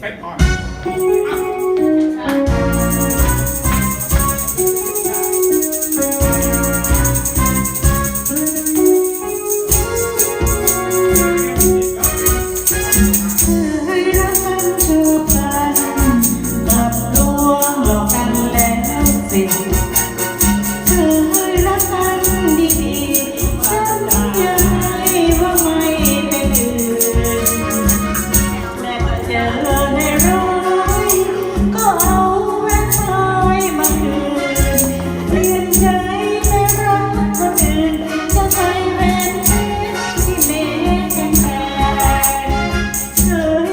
ไปก่อน Yeah.